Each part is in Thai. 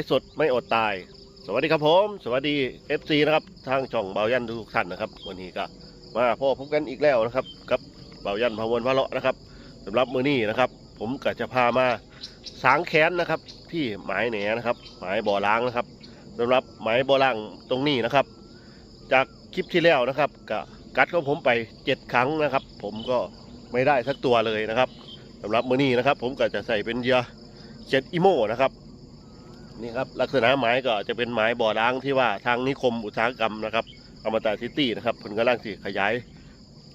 ายสดไม่อดตาย สวัสดีครับผม สวัสดี FC นะครับทางช่องเบายันทุกท่านนะครับ วันนี้ก็มาพบพบกันอีกแล้วนะครับกับเบายันพาวนพะเลาะนะครับสำหรับมือนี้นะครับ ผมก็จะพามาสางแขนนะครับ ที่หมายแหนนะครับ หมายบ่อล้างนะครับสำหรับหมายบ่อล้างตรงนี้นะครับ จากคลิปที่แล้วนะครับก็กัดของผมไปเจ็ดครั้งนะครับ ผมก็ไม่ได้สักตัวเลยนะครับสำหรับมือนี้นะครับ ผมก็จะใส่เป็นเยื่อเจ็ดอีโมนะครับ นี่ครับลักษณะไม้ก็จะเป็นไม้บ่อล้างที่ว่าทางนิคมอุตสาหกรรมนะครับอมตะซิตี้นะครับเพิ่นกำลังสิขยาย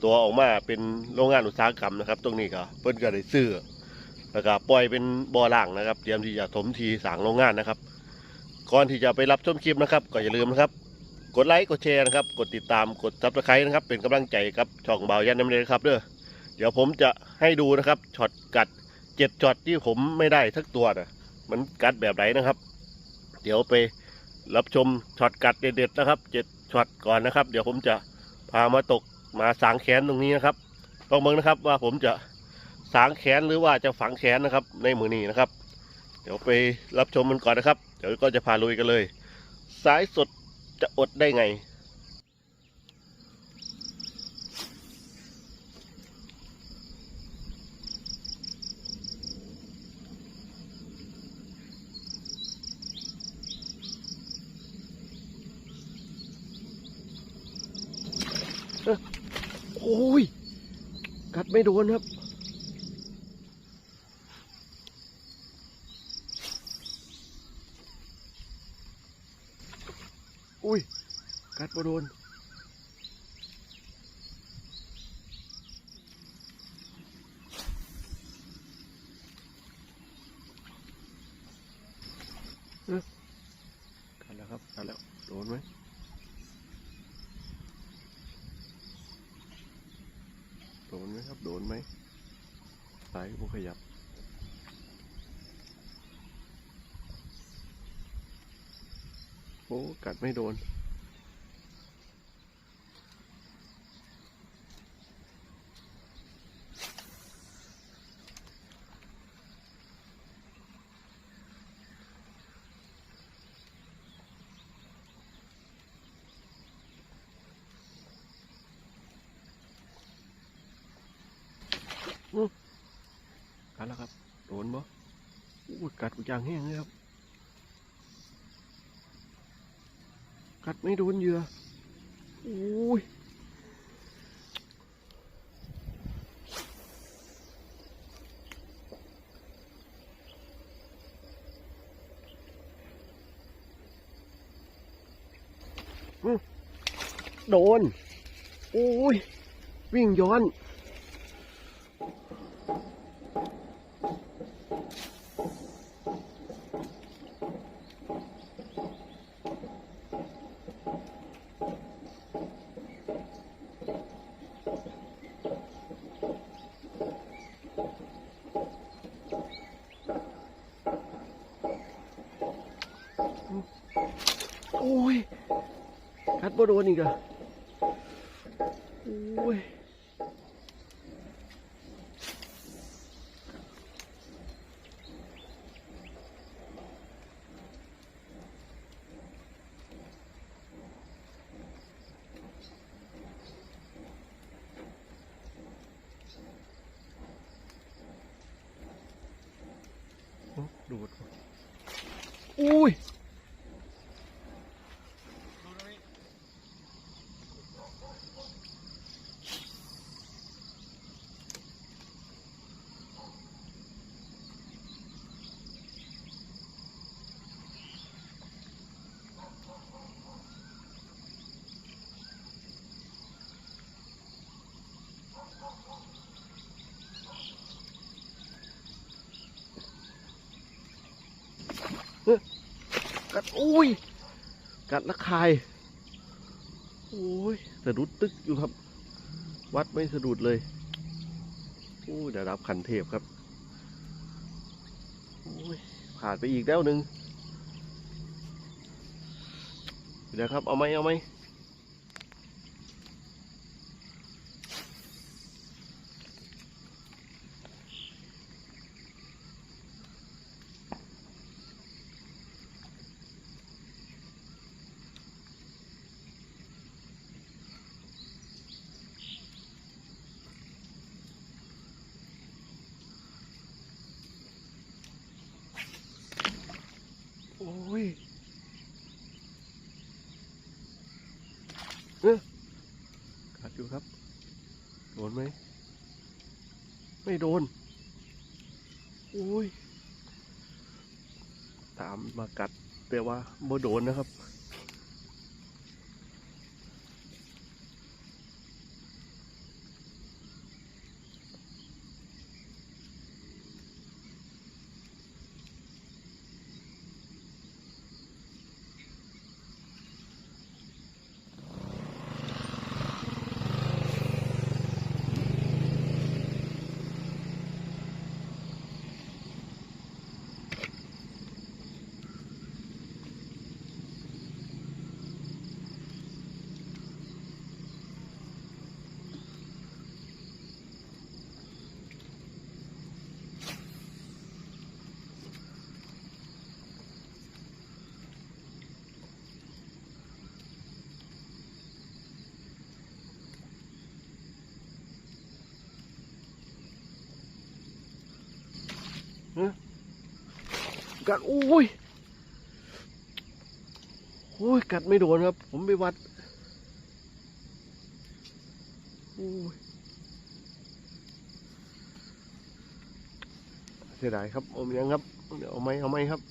ตัวออกมาเป็นโรงงานอุตสาหกรรมนะครับ ตรงนี้ก็เพิ่นก็ได้ซื้อแล้วก็ปล่อยเป็นบ่อล่างนะครับ เตรียมที่จะถมทีสร้างโรงงานนะครับ ก่อนที่จะไปรับชมคลิปนะครับ ก็อย่าลืมนะครับ กดไลค์กดแชร์นะครับกดติดตามกดซับสไครต์นะครับ เป็นกำลังใจกับช่องเบายันน้ำเลยนะครับเด้อเดี๋ยวผมจะให้ดูนะครับช็อตกัดเจ็ดช็อตที่ผมไม่ได้ทักตัวนะมันกัดแบบไหนนะครับ เดี๋ยวไปรับชมช็อตกัดเด็ดๆนะครับเจ็ดช็อตก่อนนะครับ เดี๋ยวผมจะพามาตกมาสางแขนตรงนี้นะครับต้องเบิ่งนะครับว่าผมจะสางแขนหรือว่าจะฝังแขนนะครับ ในมือนี้นะครับ เดี๋ยวไปรับชมมันก่อนนะครับ เดี๋ยวก็จะพาลุยกันเลย สายสดจะอดได้ไง อ้ย กัดไม่โดนครับ อุ้ย กัดมาโดน เอ๊ะกัดแล้วครับ กัดแล้ว โดนไหม โดนไหมครับ โดนไหม สายบุขยับ โอ้กัดไม่โดน กัดแล้วครับ โดนบ่ อู้กัดกูจางแห้งเลยครับ กัดไม่โดนเหยื่ออุ้ยอื้อโดน โอ้ย วิ่งย้อน โอ้ย กัดบ่โดนอีกอะโอ้ย ดูดว่ะอุ้ย กัด อุ้ย กัดละคายโอ้ยสะดุดตึกอยู่ครับ วัดไม่สะดุดเลยโอ้ยได้รับขันเทพครับโอ้ยผ่านไปอีกแล้วหนึ่งเดี๋ยวครับ เอาไหมเอาไหม ครับ โดนไหม ไม่โดน อุ้ย ตามมากัดแต่ว่าบ่โดนนะครับ กัดอุ้ยโอ้ยกัดไม่โดนครับ ผมไปวัดอุ้ยเสียดายครับเอายังครับ เดี๋ยวเอาไหมเอาไหมครับ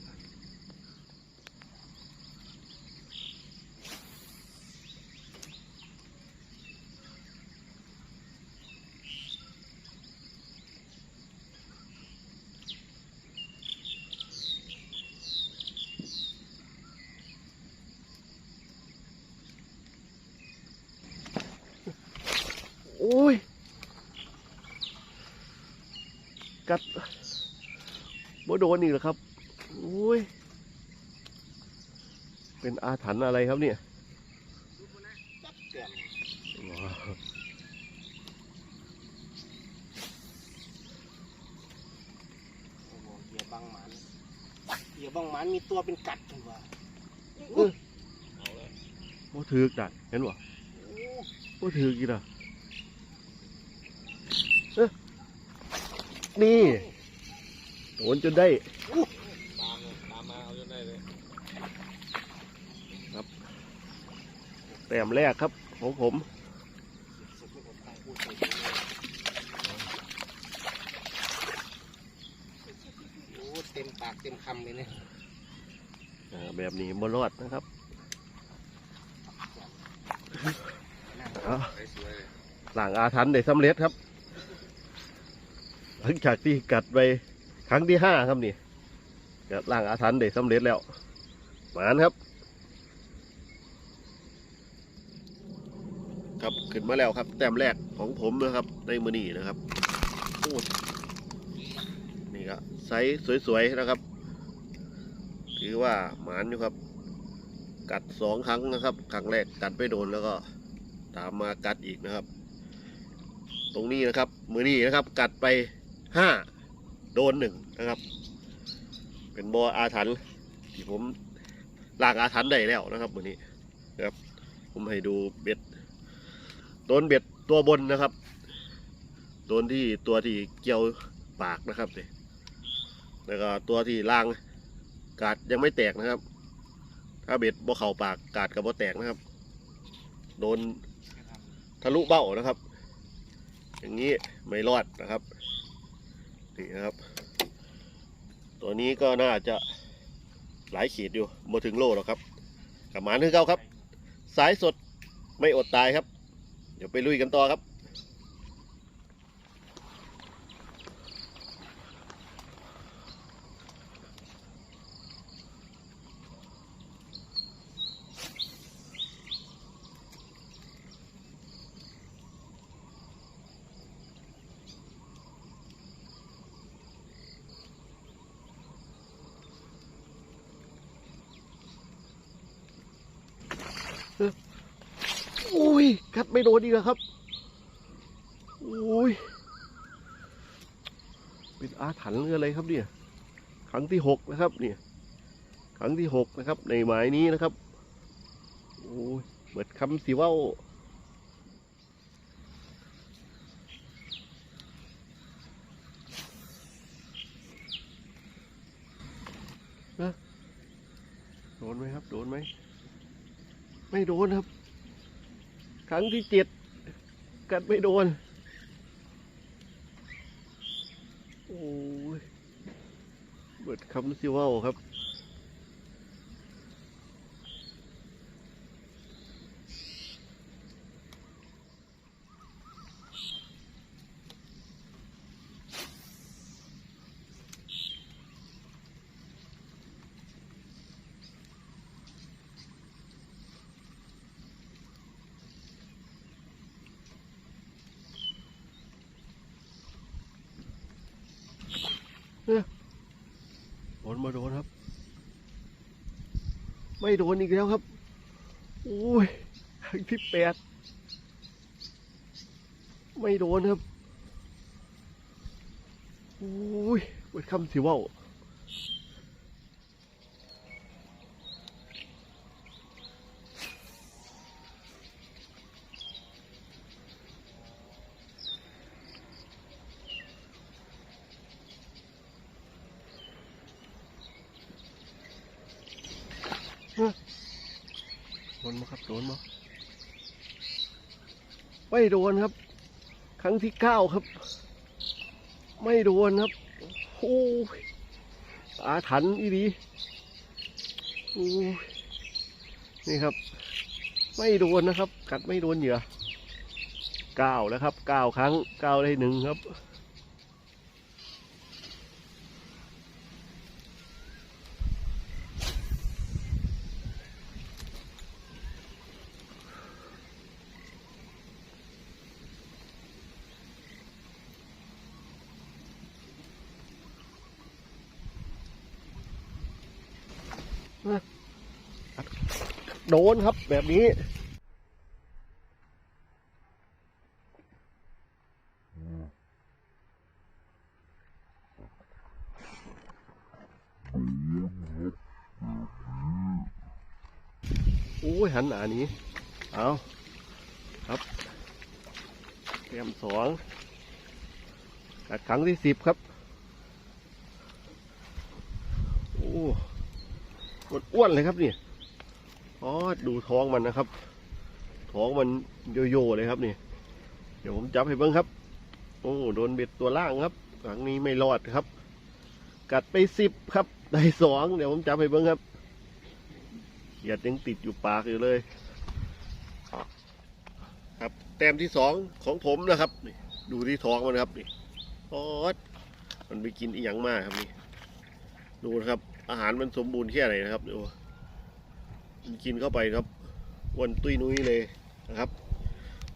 อ้ย กัดบ่โดนอีกเหรอครับโอ้ย เป็นอาถรรพ์อะไรครับเนี่ยจับเตือนว้าวโอ้โหเหยื่อบังหมันเหยื่อบังหมันมีตัวเป็นกัดถึงว่าเออบ่ถือกดัดเห็นบ่โอ้บ่ถือกี่ล่ะเอ้อ นี่โดนจนได้ตามเลยตามมาเอาจนได้เลยแต้มแรกครับของผมสุดไม่อดตายพูดไปโอ้เต็มปากเต็มคำเลยเนี่ยอ่าแบบนี้บ่รอดนะครับนั่งเอาสวยๆเลยหลังอาถรรพ์ได้สำเร็จครับ หลังจากที่กัดไปครั้งที่ห้าครับนี่กัดล่างอาถรรพ์ได้สำเร็จแล้วหมานครับ ครับขึ้นมาแล้วครับ แต้มแรกของผมนะครับ ในมือนี้นะครับนี่ก็ไซส์สวยๆนะครับ ถือว่าหมานอยู่ครับ กัดสองครั้งนะครับ ครั้งแรกกัดไปโดนแล้วก็ ตามมากัดอีกนะครับ ตรงนี้นะครับ มือนี้นะครับ กัดไป ห้าโดนหนึ่งนะครับ เป็นบออาถรรพ์ที่ผมลากอาถรรพ์ได้แล้วนะครับมือนี้นะครับ ผมให้ดูเบ็ดโดนเบ็ดตัวบนนะครับโดนที่ตัวที่เกี่ยวปากนะครับเนี่ยแล้วก็ตัวที่ล่างกาดยังไม่แตกนะครับ ถ้าเบ็ดบ่เข่าปากกาดกับบ่แตกนะครับ โดนทะลุเบ้านะครับ อย่างนี้ไม่รอดนะครับ นี่นะครับ ตัวนี้ก็น่าจะหลายขีดอยู่มาถึงโลหรอกครับกับหมานคือเก้าครับ สายสดไม่อดตายครับ เดี๋ยวไปลุยกันต่อครับ อุ้ยกัดไม่โดนอีกแล้วครับอุ้ย เป็นอาถรรพ์หรืออะไรครับเนี่ย ครั้งที่หกนะครับเนี่ย ครั้งที่หกนะครับ ในหมายนี้นะครับ โอ้ยเบิดคำสิเว่าโดนไหมครับ โดนไหม ไม่โดนครับ ครั้งที่เจ็ดกัดไม่โดน โอ้ยเบิดคำสิว่าครับ โดนมาโดนครับ ไม่โดนอีกแล้วครับโอ้ยที่แปดไม่โดนครับโอ้ยเปิดคำสิว่าโดนมาครับโดนมา ไม่โดนครับ ครั้งที่เก้าครับ ไม่โดนครับโอ้อาถันอีดีโอ้นี่ครับ ไม่โดนนะครับ กัดไม่โดนเหยื่อเก้าแล้วครับเก้าครั้งเก้าได้หนึ่งครับ โดนครับแบบนี้โอ้ยหันหนาหนี้ เอาครับ เตรียมสองกัดครั้งที่สิบครับ โอ้อ้วนเลยครับเนี่ย อ๋อดูท้องมันนะครับ ท้องมันโยโย่เลยครับนี่ เดี๋ยวผมจับให้เบิ้งครับ โอ้โดนเบ็ดตัวล่างครับครั้งนี้ไม่รอดครับ กัดไปสิบครับได้สองเดี๋ยวผมจับให้เบิ้งครับเหยียดยังติดอยู่ปากอยู่เลย ครับ แต้มที่สองของผมนะครับนี่ดูที่ท้องมันครับนี่อ๋อมันไปกินอีหยังมากครับนี่ ดูนะครับ อาหารมันสมบูรณ์แค่ไหนนะครับดู กินเข้าไปครับอ้วนตุ้ยนุ้ยเลยนะครับ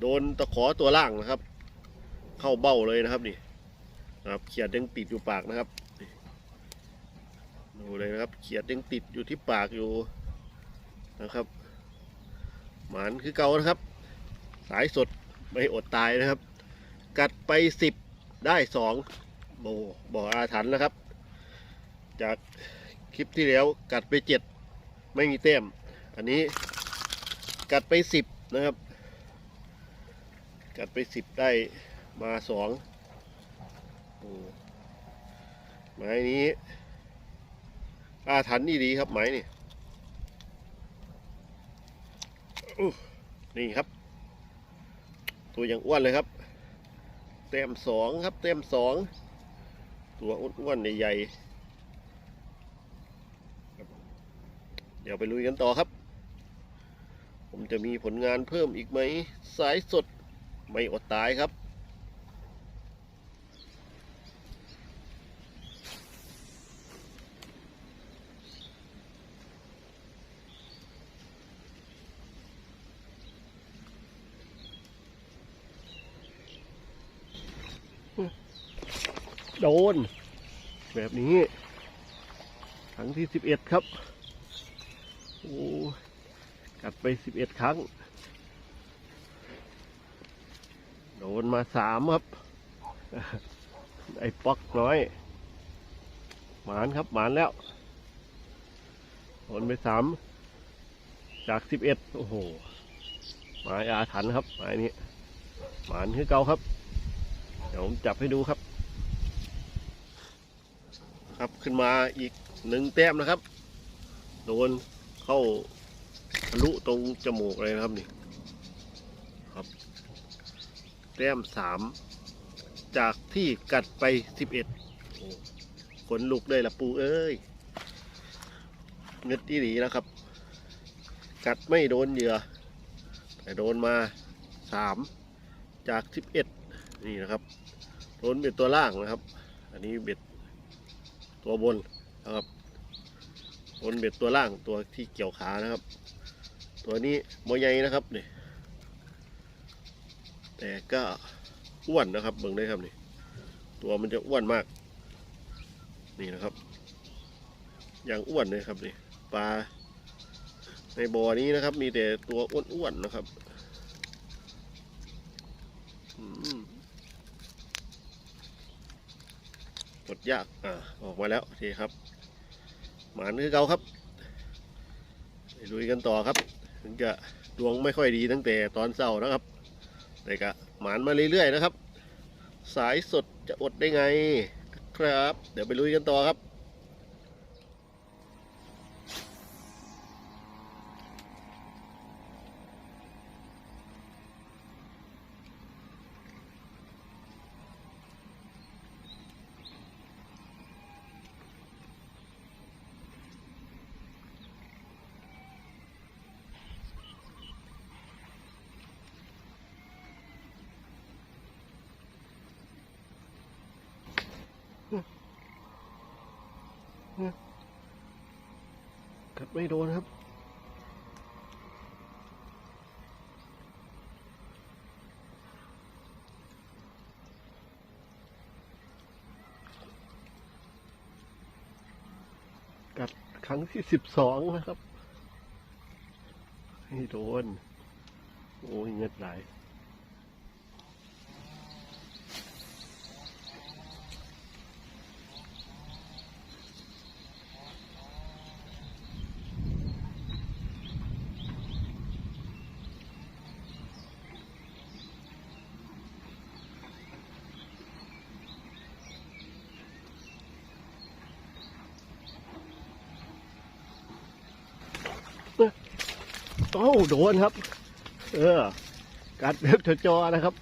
โดนตะขอตัวล่างนะครับ เข้าเบ้าเลยนะครับนี่นะครับเขียดยังติดอยู่ปากนะครับดูเลยนะครับเขียดยังติดอยู่ที่ปากอยู่นะครับ หมานคือเก่านะครับ สายสดไม่อดตายนะครับ กัดไปสิบได้สองโบบ่ออาถรรพ์นะครับ จากคลิปที่แล้วกัดไปเจ็ดไม่มีเต้ม อันนี้กัดไปสิบนะครับ กัดไปสิบได้มาสองโอ้ไม้นี้อาถรรพ์นี่ดีครับไม้นี่นี่ครับ ตัวอย่างอ้วนเลยครับ เต็มสองครับ เต็มสอง ตัวอ้วนๆใหญ่ๆเดี๋ยวไปลุยกันต่อครับ ผมจะมีผลงานเพิ่มอีกไหม สายสดไม่อดตายครับ โดน แบบนี้ครั้งที่สิบเอ็ดครับ โอ้ กัดไปสิบเอ็ดครั้ง โดนมาสามครับ ไอ้ป๊อกน้อย หมานครับหมานแล้ว โดนไปสามจากสิบเอ็ดโอ้โหหมายอาถรรพ์ครับหมายนี้หมานคือเก่าครับ เดี๋ยวผมจับให้ดูครับ ครับขึ้นมาอีกหนึ่งแต้มนะครับ โดนเข้า ทะลุตรงจมูกเลยนะครับนี่ครับแต้มสามจากที่กัดไปสิบเอ็ดขนลุกเลยละปูเอ้ยเงึดที่หลีนะครับ กัดไม่โดนเหยื่อ แต่โดนมาสามจากสิบเอ็ดนี่นะครับ โดนเบ็ดตัวล่างนะครับ อันนี้เบ็ดตัวบนนะครับโดนเบ็ดตัวล่างตัวที่เกี่ยวขานะครับ ตัวนี้โมใหญ่นะครับนี่แต่ก็อ้วนนะครับเบิ่งได้ครับนี่ ตัวมันจะอ้วนมาก นี่นะครับ อย่างอ้วนเลยครับนี่ปลาในบ่อนี้นะครับ มีแต่ตัวอ้วนๆนะครับกดยาก อ่า ออกมาแล้วโอเคครับ หมานคือเก่าครับไปลุยกันต่อครับ ถึงจะดวงไม่ค่อยดีตั้งแต่ตอนเศร้านะครับแต่ก็หมานมาเรื่อยๆนะครับ สายสดจะอดได้ไงครับ เดี๋ยวไปลุยกันต่อครับ กัดไม่โดนครับ กัดครั้งที่สิบสองนะครับไม่โดน โอ้ยเงือดไหล อ้าโดนครับ เออ กัดแบบจอนะครับ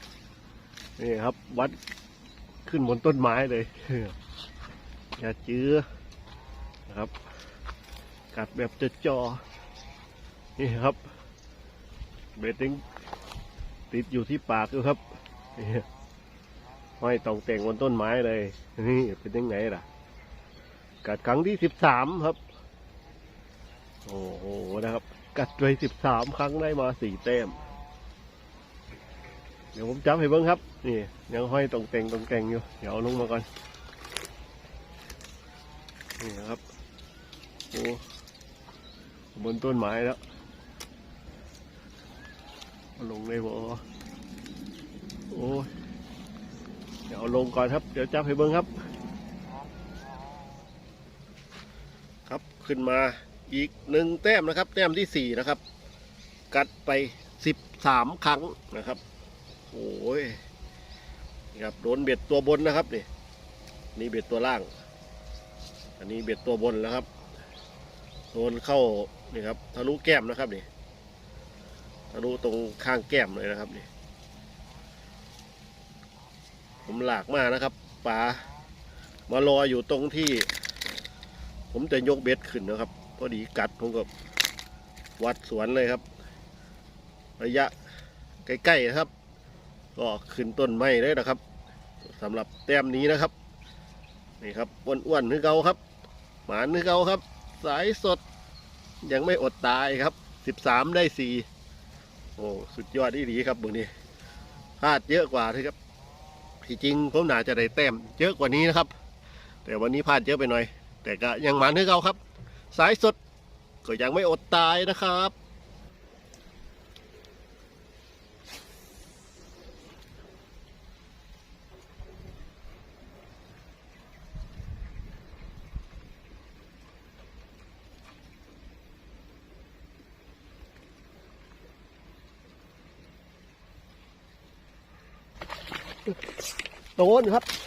นี่ครับ วัดขึ้นบนต้นไม้เลยอย่าจื้อนะครับ กัดแบบจอนี่ครับ เบตติ้งติดอยู่ที่ปากอยู่ครับห้อยตองแต่งบนต้นไม้เลย นี่เป็นยังไงล่ะ กัดครั้งที่สิบสามครับ โอ้โหนะครับ กัดไปสิบสามครั้งได้มาสี่แต้ม เดี๋ยวผมจับให้เบิ้งครับ นี่ยังห้อยตรงเตงตรงแกงอยู่ เดี๋ยวเอาลงมาก่อน นี่นะครับ โอ้บนต้นไม้แล้วเอาลงเลยบ่โอ้เดี๋ยวเอาลงก่อนครับ เดี๋ยวจับให้เบิ้งครับ ครับขึ้นมา อีกหนึ่งแต้มนะครับแต้มที่สี่นะครับ กัดไปสิบสามครั้งนะครับโอ้ยนะครับโดนเบ็ดตัวบนนะครับนี่นี่เบ็ดตัวล่าง อันนี้เบ็ดตัวบนแล้วครับโดนเข้านี่ครับทะลุแก้มนะครับนี่ทะลุตรงข้างแก้มเลยนะครับนี่ผมหลากมากนะครับปลามารออยู่ตรงที่ ผมจะยกเบ็ดขึ้นนะครับ พอดีกัดผมก็วัดสวนเลยครับ ระยะใกล้ๆนะครับ ก็ขึ้นต้นไม้เลยนะครับสำหรับแต้มนี้นะครับนี่ครับอ้วนๆนึกเกาครับ หมานึกเกาครับ สายสดยังไม่อดตายครับสิบสามได้สี่โอ้สุดยอดที่ดีครับบุนี้พลาดเยอะกว่าที่ครับที่จริงผมน่าจะได้แต้มเยอะกว่านี้นะครับ แต่วันนี้พลาดเยอะไปหน่อย แต่ก็ยังหมานึกเกาครับ สายสด ก็ยังไม่อดตายนะครับ โดนครับ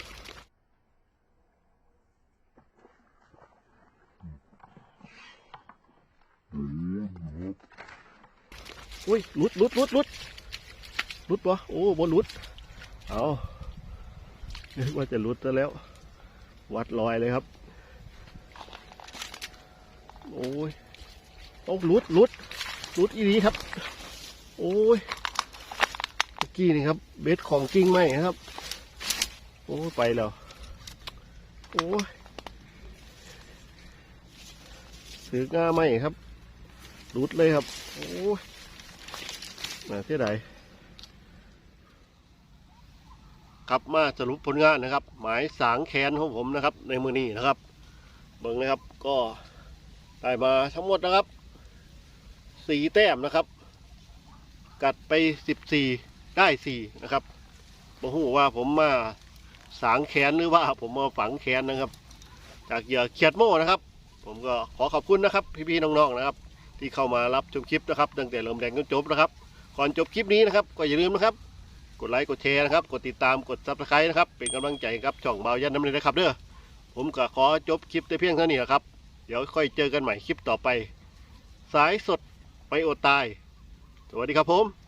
อุ้ยหลุดหลุดหลุดหลุดหลุดวะโอ้บนหลุด เอานึกว่าจะรุดซะแล้ว วัดรอยเลยครับ โอ้ยโอ้รุดรุดรุดอีนี้ครับ โอ้ยกี้นี่ครับ เบ็ดของจริงไหมครับ โอ้ไปแล้วโอ้ยถือง่าไหมครับรุดเลยครับ โอ้ย น่าเสียดายครับมาสรุปผลงานนะครับ หมายสางแขนของผมนะครับ ในมือนี้นะครับ เบิ่งนะครับก็ได้มาทั้งหมดนะครับสี่แต้มนะครับ กัดไปสิบสี่ได้สี่นะครับบอกหูว่าผมมาสางแขนหรือว่าผมมาฝังแขนนะครับ จากเหยื่อเขียดโม่นะครับ ผมก็ขอขอบคุณนะครับ พี่ๆน้องๆนะครับ ที่เข้ามารับชมคลิปนะครับตั้งแต่เริ่มแดงจนจบนะครับ ก่อนจบคลิปนี้นะครับ ก็อย่าลืมนะครับ กดไลค์กดแชร์นะครับ กดติดตามกดซับสไครต์นะครับ เป็นกำลังใจครับช่องเบายันน้ำเลยนะครับเด้อผมก็ขอจบคลิปแต่เพียงเท่านี้นะครับ เดี๋ยวค่อยเจอกันใหม่คลิปต่อไป สายสดไปอดตาย สวัสดีครับผม